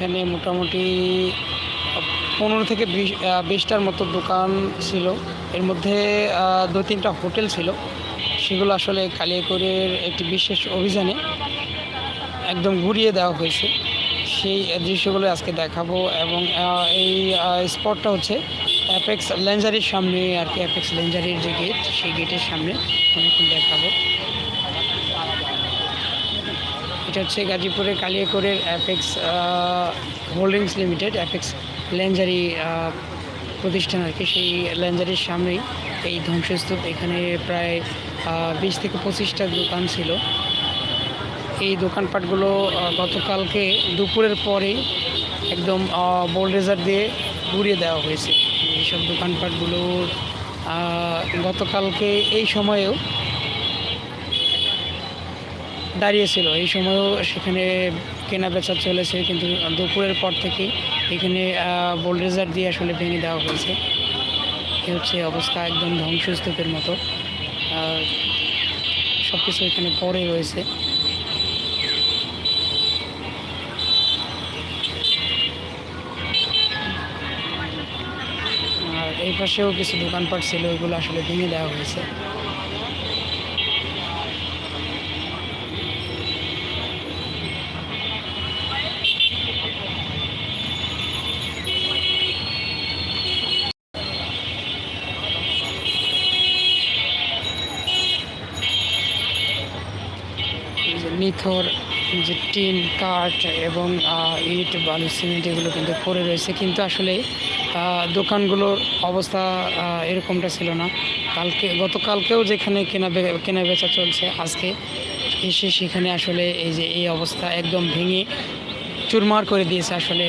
এখানে মোটামুটি পনেরো থেকে বিশ বিশটার মতো দোকান ছিল। এর মধ্যে দু তিনটা হোটেল ছিল। সেগুলো আসলে কালিয়াকৈরের একটি বিশেষ অভিযানে একদম ঘুরিয়ে দেওয়া হয়েছে। সেই দৃশ্যগুলো আজকে দেখাবো এবং এই স্পটটা হচ্ছে অ্যাপেক্স লেঞ্জারির সামনে আর কি অ্যাপেক্স লেঞ্জারির যে গেট সেই গেটের সামনে। এখন দেখাবো। এটা হচ্ছে গাজীপুরের কালিয়াকৈরের Apex holdings limited, Apex lingerie প্রতিষ্ঠান আর কি। সেই লেঞ্জারির সামনেই এই ধ্বংসস্তূপ। এখানে প্রায় বিশ থেকে পঁচিশটা দোকান ছিল। এই দোকানপাটগুলো গতকালকে দুপুরের পরেই একদম বোল্ডেজার দিয়ে ঘুরিয়ে দেওয়া হয়েছে। এইসব দোকানপাটগুলো গতকালকে এই সময়েও দাঁড়িয়েছিল। এই সময়ও সেখানে কেনা বেচা চলেছে, কিন্তু দুপুরের পর থেকে এখানে বোল্ডেজার দিয়ে আসলে ভেঙে দেওয়া হয়েছে। এ হচ্ছে অবস্থা, একদম ধ্বংসস্তূপের মতো। সব কিছু এখানে পড়ে রয়েছে। আর এই পাশেও কিছু দোকানপাট ছিল ওইগুলো আসলে ভেঙে দেওয়া হয়েছে। এই যে টিন, কাঠ এবং ইট, বালু, সিমেন্ট এগুলো কিন্তু পড়ে রয়েছে। কিন্তু আসলে দোকানগুলোর অবস্থা এরকমটা ছিল না। কালকে, গতকালকেও যেখানে কেনা কেনা বেচা চলছে, আজকে এসে সেখানে আসলে এই যে, এই অবস্থা একদম ভেঙে চুরমার করে দিয়েছে আসলে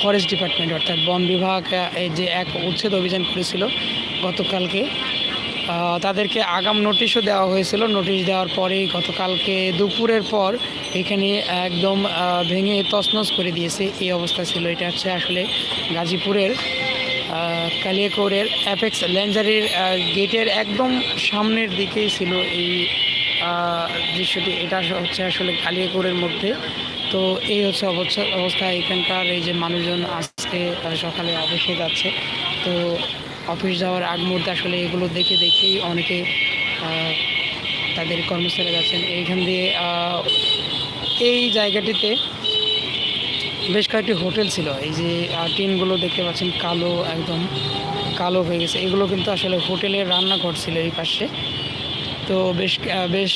ফরেস্ট ডিপার্টমেন্ট অর্থাৎ বন বিভাগ এই যে এক উচ্ছেদ অভিযান করেছিল গতকালকে। তাদেরকে আগাম নোটিশও দেওয়া হয়েছিল। নোটিশ দেওয়ার পরেই গতকালকে দুপুরের পর এখানে একদম ভেঙে তছনছ করে দিয়েছে। এই অবস্থা ছিল। এটা হচ্ছে আসলে গাজীপুরের আহ, অ্যাপেক্স ল্যাঞ্জারির গেটের একদম সামনের দিকেই ছিল এই দৃশ্যটি। এটা হচ্ছে আসলে কালিয়াকৈরের মধ্যে। তো এই হচ্ছে অবস্থা অবস্থা এখানকার। এই যে মানুষজন আজকে সকালে অফিসে যাচ্ছে। তো অফিস যাওয়ার আগ মুহূর্তে আসলে এগুলো দেখে দেখেই অনেকে তাদের কর্মস্থলে যাচ্ছেন। এইখান দিয়ে এই জায়গাটিতে বেশ কয়েকটি হোটেল ছিল। এই যে টিনগুলো দেখতে পাচ্ছেন, কালো একদম, কালো হয়ে গেছে। এগুলো কিন্তু আসলে হোটেলের রান্নাঘর ছিল এই পাশে। তো বেশ বেশ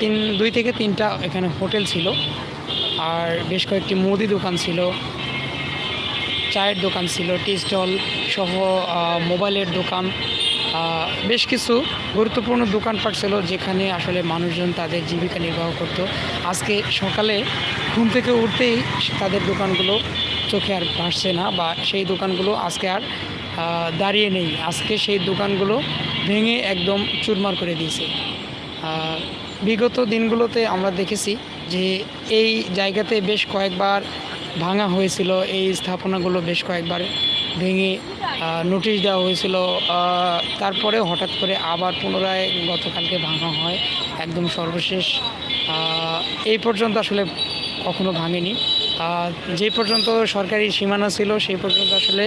তিন, দুই থেকে তিনটা এখানে হোটেল ছিল। আর বেশ কয়েকটি মুদি দোকান ছিল। চায়ের দোকান ছিল, টি স্টল সহ মোবাইলের দোকান। বেশ কিছু গুরুত্বপূর্ণ দোকানপাট ছিল যেখানে আসলে মানুষজন তাদের জীবিকা নির্বাহ করত। আজকে সকালে ঘুম থেকে উঠতেই তাদের দোকানগুলো চোখে আর ভাসছে না বা সেই দোকানগুলো আজকে আর দাঁড়িয়ে নেই। আজকে সেই দোকানগুলো ভেঙে একদম চুরমার করে দিয়েছে। বিগত দিনগুলোতে আমরা দেখেছি যে এই জায়গাতে বেশ কয়েকবার ভাঙা হয়েছিল। এই স্থাপনাগুলো বেশ কয়েকবার ভেঙে নোটিশ দেওয়া হয়েছিল। তারপরে হঠাৎ করে আবার পুনরায় গতকালকে ভাঙা হয়। একদম সর্বশেষ। এই পর্যন্ত আসলে কখনো ভাঙেনি। যে পর্যন্ত সরকারি সীমানা ছিল, সেই পর্যন্ত আসলে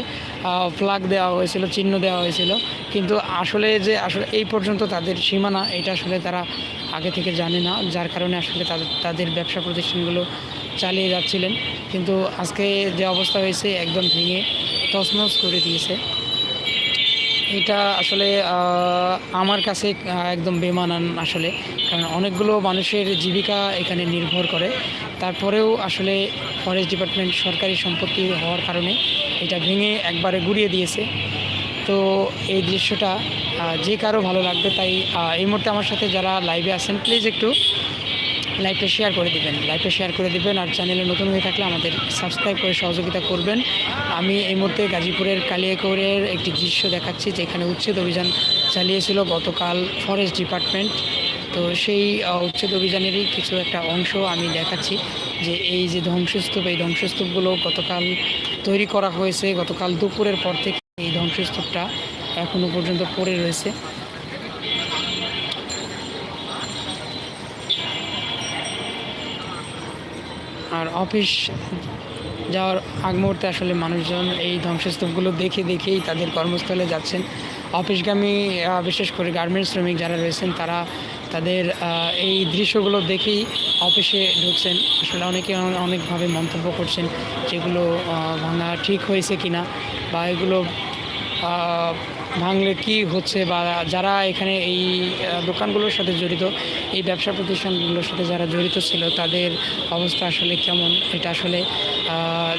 ফ্লাগ দেওয়া হয়েছিল, চিহ্ন দেওয়া হয়েছিল। কিন্তু আসলে যে, আসলে এই পর্যন্ত তাদের সীমানা, এটা আসলে তারা আগে থেকে জানে না, যার কারণে আসলে তাদের তাদের ব্যবসা প্রতিষ্ঠানগুলো চালিয়ে যাচ্ছিলেন। কিন্তু আজকে যে অবস্থা হয়েছে, একদম ভেঙে তছনছ করে দিয়েছে। এটা আসলে আমার কাছে একদম বেমানান আসলে। কারণ অনেকগুলো মানুষের জীবিকা এখানে নির্ভর করে। তারপরেও আসলে ফরেস্ট ডিপার্টমেন্ট সরকারি সম্পত্তি হওয়ার কারণে এটা ভেঙে একবারে গুড়িয়ে দিয়েছে। তো এই দৃশ্যটা যে কারও ভালো লাগবে তাই এই মুহূর্তে আমার সাথে যারা লাইভে আছেন প্লিজ একটু লাইভটা শেয়ার করে দিবেন। লাইভটা শেয়ার করে দিবেন আর চ্যানেলে নতুন হয়ে থাকলে আমাদের সাবস্ক্রাইব করে সহযোগিতা করবেন। আমি এই মুহূর্তে গাজীপুরের কালিয়াকৈরের একটি দৃশ্য দেখাচ্ছি যেখানে উচ্ছেদ অভিযান চালিয়েছিল গতকাল ফরেস্ট ডিপার্টমেন্ট তো সেই উচ্ছেদ অভিযানেরই কিছু একটা অংশ আমি দেখাচ্ছি যে এই যে ধ্বংসস্তূপ, এই ধ্বংসস্তূপগুলো গতকাল তৈরি করা হয়েছে। গতকাল দুপুরের পর থেকে এই ধ্বংসস্তূপটা এখনও পর্যন্ত পড়ে রয়েছে। আর অফিস যাওয়ার আগ মুহূর্তে আসলে মানুষজন এই ধ্বংসস্তূপগুলো দেখে দেখেই তাদের কর্মস্থলে যাচ্ছেন। অফিসগামী বিশেষ করে গার্মেন্টস শ্রমিক যারা রয়েছেন, তারা তাদের এই দৃশ্যগুলো দেখেই অফিসে ঢুকছেন। আসলে অনেকে অনেকভাবে মন্তব্য করছেন যেগুলো ভাঙা ঠিক হয়েছে কিনা বা এগুলো ভাঙলে কি হচ্ছে বা যারা এখানে এই দোকানগুলোর সাথে জড়িত, এই ব্যবসা প্রতিষ্ঠানগুলোর সাথে যারা জড়িত ছিল, তাদের অবস্থা আসলে কেমন? এটা আসলে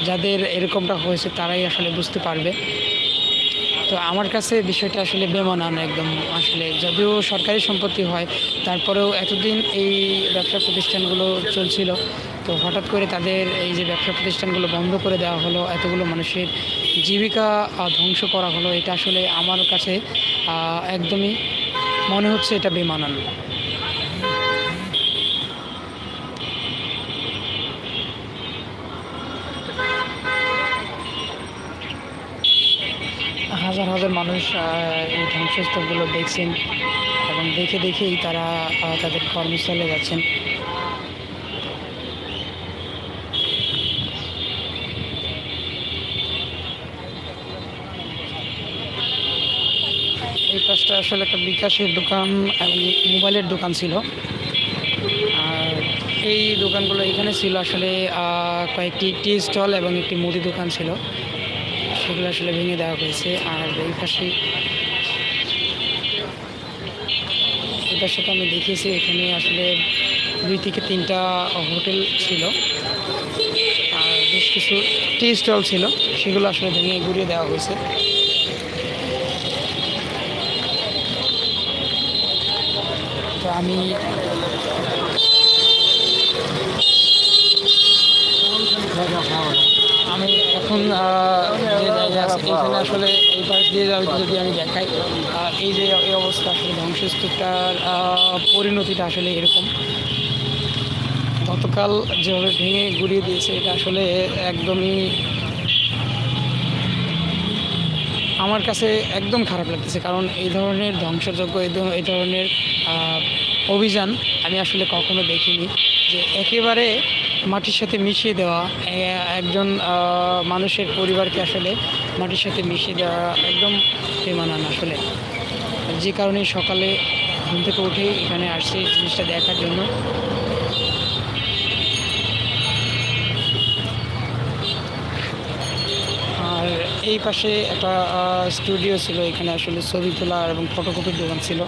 যাদের এরকমটা হয়েছে তারাই আসলে বুঝতে পারবে। তো আমার কাছে বিষয়টা আসলে বেমানান একদম। আসলে যদিও সরকারি সম্পত্তি হয়, তারপরেও এতদিন এই ব্যবসা প্রতিষ্ঠানগুলো চলছিল তো হঠাৎ করে তাদের এই যে ব্যবসা প্রতিষ্ঠানগুলো বন্ধ করে দেওয়া হলো, এতগুলো মানুষের জীবিকা ধ্বংস করা হলো, এটা আসলে আমার কাছে একদমই মনে হচ্ছে এটা বেমানান। হাজার হাজার মানুষ এই ধ্বংসস্তূপগুলো দেখছেন এবং দেখে দেখেই তারা তাদের কর্মস্থলে যাচ্ছেন। পাশটা আসলে একটা বিকাশের দোকান এবং মোবাইলের দোকান ছিল। আর এই দোকানগুলো এখানে ছিল আসলে কয়েকটি টি স্টল এবং একটি মুদি দোকান ছিল। সেগুলো আসলে ভেঙে দেওয়া হয়েছে। আর এই পাশে পাশে তো আমি দেখিয়েছি, এখানে আসলে দুই থেকে তিনটা হোটেল ছিল। আর বেশ কিছু টি স্টল ছিল, সেগুলো আসলে ভেঙে ঘুরিয়ে দেওয়া হয়েছে। আমি আমি এখন এখানে আসলে এই পাশ দিয়ে যদি আমি দেখাই এই যে এই অবস্থা আসলে ধ্বংসস্তূপটার পরিণতিটা আসলে এরকম। গতকাল যেভাবে ভেঙে গুড়িয়ে দিয়েছে, এটা আসলে একদমই আমার কাছে একদম খারাপ লাগতেছে, কারণ এই ধরনের ধ্বংসযজ্ঞ, এই ধরনের অভিযান আমি আসলে কখনো দেখিনি যে একেবারে মাটির সাথে মিশিয়ে দেওয়া একজন মানুষের পরিবারকে আসলে মাটির সাথে মিশিয়ে দেওয়া একদম বেমানান আসলে। যে কারণে সকালে ঘুম থেকে উঠে এখানে আসছি জিনিসটা দেখার জন্য। আর এই পাশে একটা স্টুডিও ছিল, এখানে আসলে ছবি তোলা এবং ফটোকপির দোকান ছিল।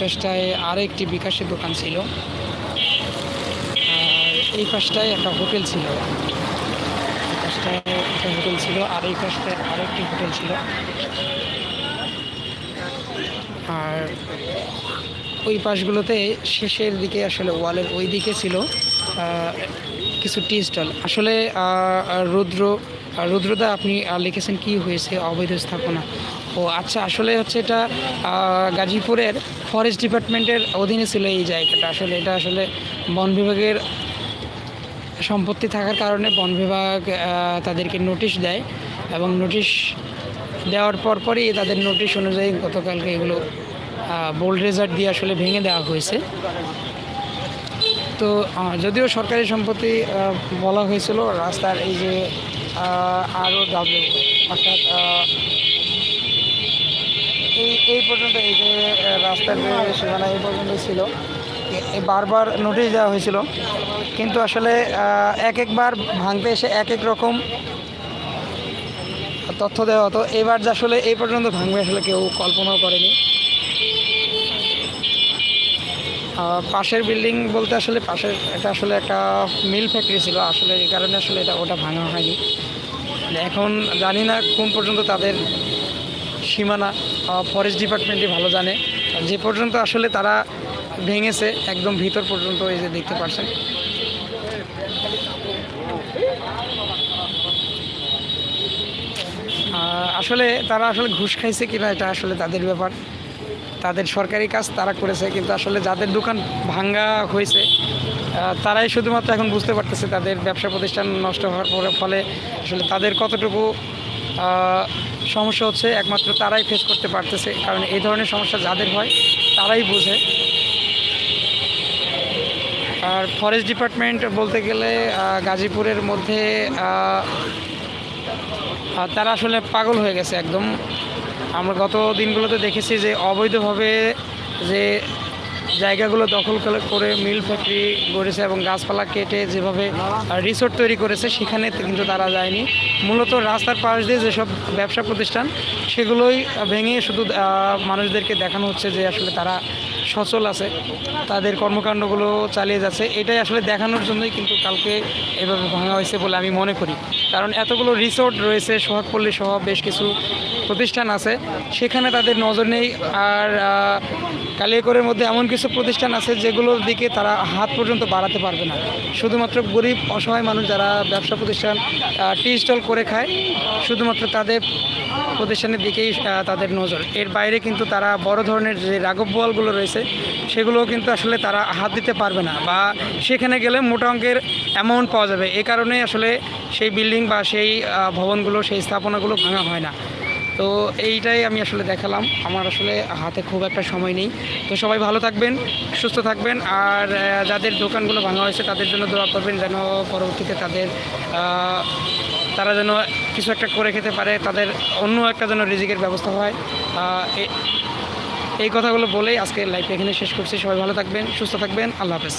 পাশটায় আরও একটি বিকাশের দোকান ছিল। আর এই পাশটায় একটা হোটেল ছিল। পাশটায় একটা হোটেল ছিল আর এই পাশটায় আরও একটি হোটেল ছিল। আর ওই পাশগুলোতে শেষের দিকে আসলে ওয়ালের ওই দিকে ছিল কিছু টি স্টল। আসলে রুদ্র, রুদ্রদা আপনি লিখেছেন কি হয়েছে? অবৈধ স্থাপনা। ও আচ্ছা আসলে হচ্ছে এটা গাজীপুরের ফরেস্ট ডিপার্টমেন্টের অধীনে ছিল এই জায়গাটা। আসলে এটা আসলে বন বিভাগের সম্পত্তি থাকার কারণে বন বিভাগ তাদেরকে নোটিশ দেয় এবং নোটিশ দেওয়ার পর পরই তাদের নোটিশ অনুযায়ী গতকালকে এগুলো বোল্ড রেজার্ট দিয়ে আসলে ভেঙে দেওয়া হয়েছে। তো যদিও সরকারি সম্পত্তি বলা হয়েছিল, রাস্তার এই যে আরও ডাব্লিউ অর্থাৎ এই এই পর্যন্ত এই যে রাস্তার সীমানা এই পর্যন্ত ছিল বারবার নোটিশ দেওয়া হয়েছিল। কিন্তু আসলে এক একবার ভাঙতে এসে এক এক রকম তথ্য দেওয়া হতো। এবার যে আসলে এই পর্যন্ত ভাঙবে আসলে কেউ কল্পনাও করেনি। পাশের বিল্ডিং বলতে আসলে পাশের, এটা আসলে একটা মিল ফ্যাক্টরি ছিল। আসলে এই কারণে আসলে এটা, ওটা ভাঙা হয়নি। এখন জানি না কোন পর্যন্ত তাদের সীমানা ফরেস্ট ডিপার্টমেন্টই ভালো জানে। যে পর্যন্ত আসলে তারা ভেঙেছে, একদম ভিতর পর্যন্ত এই যে দেখতে পাচ্ছেন আসলে তারা আসলে ঘুষ খাইছে কিনা, এটা আসলে তাদের ব্যাপার। তাদের সরকারি কাজ তারা করেছে, কিন্তু আসলে যাদের দোকান ভাঙ্গা হয়েছে তারাই শুধুমাত্র এখন বুঝতে পারতেছে তাদের ব্যবসা প্রতিষ্ঠান নষ্ট হওয়ার ফলে আসলে তাদের কতটুকু সমস্যা হচ্ছে একমাত্র তারাই ফেস করতে পারতেছে, কারণ এই ধরনের সমস্যা যাদের হয়, তারাই বোঝে। আর ফরেস্ট ডিপার্টমেন্ট বলতে গেলে গাজীপুরের মধ্যে তারা আসলে পাগল হয়ে গেছে একদম। আমরা গত দিনগুলোতে দেখেছি যে, অবৈধভাবে যে জায়গাগুলো দখল করে- মিল ফ্যাক্টরি গড়েছে এবং গাছপালা কেটে যেভাবে রিসোর্ট তৈরি করেছে, সেখানে কিন্তু তারা যায়নি। মূলত রাস্তার পাশ দিয়ে যেসব ব্যবসা প্রতিষ্ঠান, সেগুলোই ভেঙে শুধু মানুষদেরকে দেখানো হচ্ছে যে আসলে তারা সচল আছে, তাদের কর্মকাণ্ডগুলো চালিয়ে যাচ্ছে। এটাই আসলে দেখানোর জন্যই কিন্তু কালকে এভাবে ভাঙা হয়েছে বলে আমি মনে করি। কারণ এতগুলো রিসোর্ট রয়েছে সোহাগপল্লী সহ বেশ কিছু প্রতিষ্ঠান আছে। সেখানে তাদের নজর নেই। আর কালিয়াকরের মধ্যে এমন কিছু প্রতিষ্ঠান আছে যেগুলোর দিকে তারা হাত পর্যন্ত বাড়াতে পারবে না। শুধুমাত্র গরিব, অসহায় মানুষ যারা ব্যবসা প্রতিষ্ঠান টি স্টল করে খায়, শুধুমাত্র তাদের প্রতিষ্ঠানের দিকেই তাদের নজর। এর বাইরে কিন্তু তারা বড় ধরনের যে রাঘব বোয়ালগুলো রয়েছে সেগুলোও কিন্তু আসলে তারা হাত দিতে পারবে না বা সেখানে গেলে মোটা অঙ্কের অ্যামাউন্ট পাওয়া যাবে। এই কারণেই আসলে সেই বিল্ডিং বা সেই ভবনগুলো, সেই স্থাপনাগুলো ভাঙা হয় না। তো এইটাই আমি আসলে দেখালাম। আমার আসলে হাতে খুব একটা সময় নেই। তো সবাই ভালো থাকবেন, সুস্থ থাকবেন আর যাদের দোকানগুলো ভাঙা হয়েছে তাদের জন্য দোয়া করবেন যেন পরবর্তীতে তাদের তারা যেন কিছু একটা করে খেতে পারে, তাদের অন্য একটা যেন রিজিকের ব্যবস্থা হয়। এ- এই কথাগুলো বলেই আজকে লাইফ এখানে শেষ করছি। সবাই ভালো থাকবেন, সুস্থ থাকবেন। আল্লাহ হাফেজ।